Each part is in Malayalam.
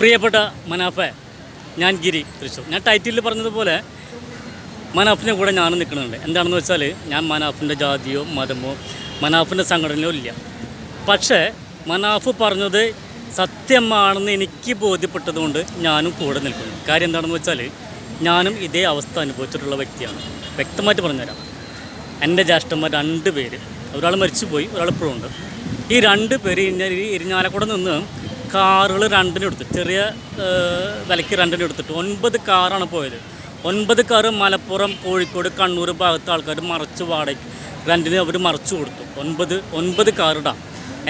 പ്രിയപ്പെട്ട മനാഫെ ഞാൻ ഗിരി തൃശ്ശൂർ. ഞാൻ ടൈറ്റിലിൽ പറഞ്ഞതുപോലെ മനാഫിന്റെ കൂടെ ഞാനും നിൽക്കുന്നുണ്ട്. എന്താണെന്ന് വെച്ചാൽ ഞാൻ മനാഫിന്റെ ജാതിയോ മതമോ മനാഫിന്റെ സംഘടനയോ ഇല്ല. പക്ഷേ മനാഫ് പറഞ്ഞത് സത്യമാണെന്ന് എനിക്ക് ബോധ്യപ്പെട്ടതുകൊണ്ട് ഞാനും കൂടെ നിൽക്കുന്നു. കാര്യം എന്താണെന്ന് വെച്ചാൽ ഞാനും ഇതേ അവസ്ഥ അനുഭവിച്ചിട്ടുള്ള വ്യക്തിയാണ്. വ്യക്തമായിട്ട് പറഞ്ഞുതരാം. എന്റെ ജ്യേഷ്ഠന്മാർ രണ്ട് പേര്. ഒരാൾ മരിച്ചുപോയി ഒരാൾ ഇപ്പോഴും ഉണ്ട്. ഈ രണ്ട് പേര് ഇരിഞ്ഞാലക്കൂടെ നിന്ന് കാറുകൾ രണ്ടിനും എടുത്തു ചെറിയ വിലയ്ക്ക് രണ്ടിനും എടുത്തിട്ട്. ഒൻപത് കാറാണ് പോയത്. ഒൻപത് കാറ് മലപ്പുറം കോഴിക്കോട് കണ്ണൂർ ഭാഗത്തെ ആൾക്കാർ മറച്ച് വാടകയ്ക്ക് രണ്ടിന് അവർ മറച്ചു കൊടുത്തു. ഒൻപത് ഒൻപത് കാറിടാം.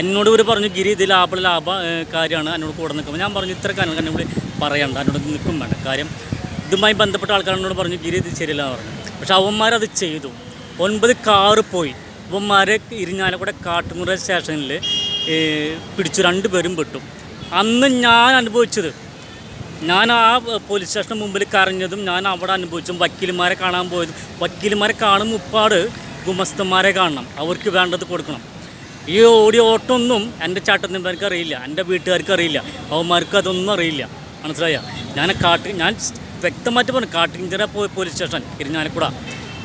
എന്നോട് ഇവർ പറഞ്ഞു ഗിരി ഇത് ലാഭ ലാഭ കാര്യമാണ്. എന്നോട് കൂടെ നിൽക്കുമ്പോൾ ഞാൻ പറഞ്ഞു ഇത്ര കാര്യങ്ങൾ എന്നോട് പറയണ്ട. എന്നോട് നിൽക്കും വേണ്ട. കാര്യം ഇതുമായി ബന്ധപ്പെട്ട ആൾക്കാർ എന്നോട് പറഞ്ഞു ഗിരി ഇത് ശരിയല്ല പറഞ്ഞു. പക്ഷെ അവന്മാരത് ചെയ്തു. ഒൻപത് കാറ് പോയി. അവന്മാരെ ഇരിഞ്ഞാലക്കുട കാട്ടുമുറ സ്റ്റേഷനിൽ പിടിച്ചു. രണ്ടുപേരും പെട്ടു. അന്ന് ഞാൻ അനുഭവിച്ചത്. ഞാൻ ആ പോലീസ് സ്റ്റേഷന് മുമ്പിൽ കരഞ്ഞതും ഞാൻ അവിടെ അനുഭവിച്ചും വക്കീലുമാരെ കാണാൻ പോയതും. വക്കീലുമാരെ കാണും ഉപ്പാട് ഗുമസ്തന്മാരെ കാണണം. അവർക്ക് വേണ്ടത് കൊടുക്കണം. ഈ ഓടിയ ഓട്ടമൊന്നും എന്റെ ചാട്ടത്തിന്മാർക്ക് അറിയില്ല. എന്റെ വീട്ടുകാർക്ക് അറിയില്ല. അവന്മാർക്ക് അതൊന്നും അറിയില്ല. മനസ്സിലായ? ഞാൻ കാട്ടി ഞാൻ വ്യക്തമായിട്ട് പറഞ്ഞു. കാട്ടിഞ്ചിറ പോലീസ് സ്റ്റേഷൻ ഇരിഞ്ഞാലക്കുട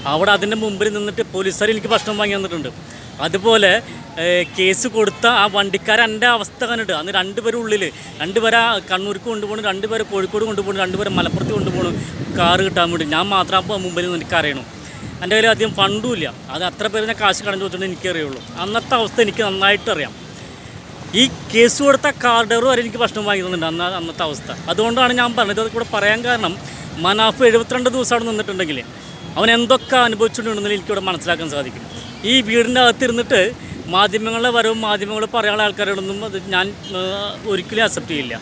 അവിടെ അതിന്റെ മുമ്പിൽ നിന്നിട്ട് പോലീസുകാർ എനിക്ക് ഭക്ഷണം വാങ്ങി തന്നിട്ടുണ്ട്. അതുപോലെ കേസ് കൊടുത്ത ആ വണ്ടിക്കാരൻ എന്റെ അവസ്ഥ കണ്ടിട്ട് അന്ന് രണ്ടുപേരും ഉള്ളിൽ രണ്ടുപേരെ കണ്ണൂർക്ക് കൊണ്ടുപോകണം രണ്ടുപേരെ കോഴിക്കോട് കൊണ്ടുപോകണം രണ്ടുപേരെ മലപ്പുറത്ത് കൊണ്ടുപോകണം കാറ് കിട്ടാൻ വേണ്ടി. ഞാൻ മാത്രം അപ്പോൾ മുമ്പിൽ നിന്ന് എനിക്ക് അറിയണം എന്റെ കയ്യിൽ അധികം ഫണ്ടും ഇല്ല. അത് അത്ര പേര് ഞാൻ കാശ് കടന്നു വെച്ചിട്ട് എനിക്കറിയുള്ളൂ. അന്നത്തെ അവസ്ഥ എനിക്ക് നന്നായിട്ട് അറിയാം. ഈ കേസ് കൊടുത്ത കാർ ഡ്രൈവർ വരെ എനിക്ക് ഭക്ഷണം വാങ്ങി തന്നിട്ടുണ്ട് അന്ന് അന്നത്തെ അവസ്ഥ. അതുകൊണ്ടാണ് ഞാൻ പറഞ്ഞത്. അത് കൂടെ പറയാൻ കാരണം മനാഫ് എഴുപത്തിരണ്ട് ദിവസം അവിടെ നിന്നിട്ടുണ്ടെങ്കിൽ അവൻ എന്തൊക്കെ അനുഭവിച്ചിട്ടുണ്ടെന്ന് എനിക്കിവിടെ മനസ്സിലാക്കാൻ സാധിക്കും. ഈ വീടിന്റെ അകത്തിരുന്നിട്ട് മാധ്യമങ്ങളുടെ വരവും മാധ്യമങ്ങൾ പറയാനുള്ള ആൾക്കാരോടൊന്നും അത് ഞാൻ ഒരിക്കലും അക്സെപ്റ്റ് ചെയ്യില്ല.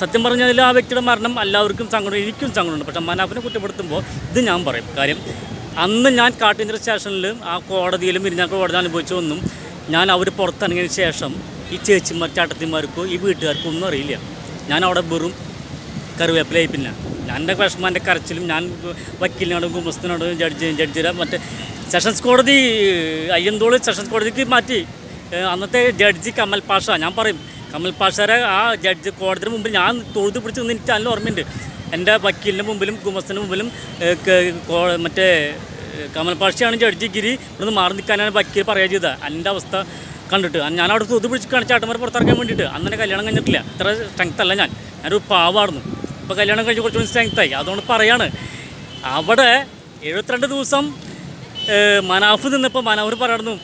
സത്യം പറഞ്ഞാൽ ആ വ്യക്തിയുടെ മരണം എല്ലാവർക്കും സങ്കടം എനിക്കും സങ്കടമുണ്ട്. പക്ഷേ മനാഫിനെ കുറ്റപ്പെടുത്തുമ്പോൾ ഇത് ഞാൻ പറയും. കാര്യം അന്ന് ഞാൻ കാട്ടിഞ്ചിറ സ്റ്റേഷനിൽ ആ കോടതിയിലും ഇരിഞ്ഞാൽ കോടതി അനുഭവിച്ചതൊന്നും ഞാൻ അവർ പുറത്തിറങ്ങിയതിന് ശേഷം ഈ ചേച്ചിമാർ ചാട്ടത്തിമാർക്കോ ഈ വീട്ടുകാർക്കോ ഒന്നും അറിയില്ല. ഞാൻ അവിടെ വെറും കറിവേപ്പിലായി പിന്നെ ഞാൻ എന്റെ വിഷമം കരച്ചിലും ഞാൻ വക്കീലിനോടും കുമ്പസ്ഥനോടും ജഡ്ജി ജഡ്ജിയുടെ മറ്റേ സെഷൻസ് കോടതി അയ്യന്തോൾ സെഷൻസ് കോടതിക്ക് മാറ്റി. അന്നത്തെ ജഡ്ജി കമൽ പാഷ ഞാൻ പറയും കമൽ പാഷയുടെ ആ ജഡ്ജി കോടതിന് മുമ്പിൽ ഞാൻ തൊഴുതു പിടിച്ച് നിന്ന് എനിക്ക് നല്ല ഓർമ്മയുണ്ട്. എന്റെ വക്കീലിന്റെ മുമ്പിലും കുമസ്തിന്റെ മുമ്പിലും മറ്റേ കമൽ പാഷയാണ് ജഡ്ജി ഗിരി ഇവിടുന്ന് മാറി നിൽക്കാനാണ് വക്കീൽ പറയുക ചെയ്തത്. എന്റെ അവസ്ഥ കണ്ടിട്ട് ഞാൻ അവിടെ തൊതു പിടിച്ച് കാണിച്ചാട്ടന്മാർ പുറത്തിറക്കാൻ വേണ്ടിയിട്ട്. അന്നെ കല്യാണം കഴിഞ്ഞിട്ടില്ല. ഇത്ര സ്ട്രെങ്ത് അല്ല ഞാൻ. ഞാനൊരു പാവായിരുന്നു. ഇപ്പോൾ കല്യാണം കഴിഞ്ഞ് കുറച്ചുകൂടി സ്ട്രെങ്ത് ആയി. അതുകൊണ്ട് പറയാണ് അവിടെ എഴുപത്തിരണ്ട് ദിവസം മനാഫ് നിന്നപ്പോൾ മനോഹർ പറഞ്ഞു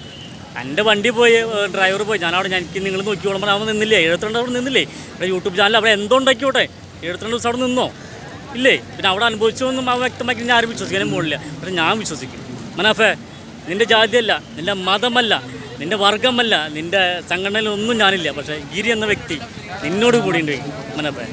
എന്റെ വണ്ടി പോയി ഡ്രൈവർ പോയി. ഞാൻ അവിടെ എനിക്ക് നിങ്ങൾ നോക്കിക്കോളുമ്പോൾ അവിടെ നിന്നില്ലേ? എഴുപത്തിരണ്ട് അവിടെ നിന്നില്ലേ? ഇവിടെ യൂട്യൂബ് ചാനൽ അവിടെ എന്തോ ഉണ്ടാക്കിയോട്ടെ എഴുപത്തിരണ്ട് ദിവസം അവിടെ നിന്നോ? ഇല്ലേ? പിന്നെ അവിടെ അനുഭവിച്ചൊന്നും അവൻ വ്യക്തമാക്കി ഞാൻ ആരും വിശ്വസിക്കാനും പോകില്ല പക്ഷെ ഞാൻ വിശ്വസിക്കും. മനാഫേ നിന്റെ ജാതിയല്ല നിന്റെ മതമല്ല നിന്റെ വർഗമല്ല നിന്റെ സംഘടനയിലൊന്നും ഞാനില്ല. പക്ഷേ ഗിരി എന്ന വ്യക്തി നിന്നോട് കൂടിയുണ്ട് മനാഫേ.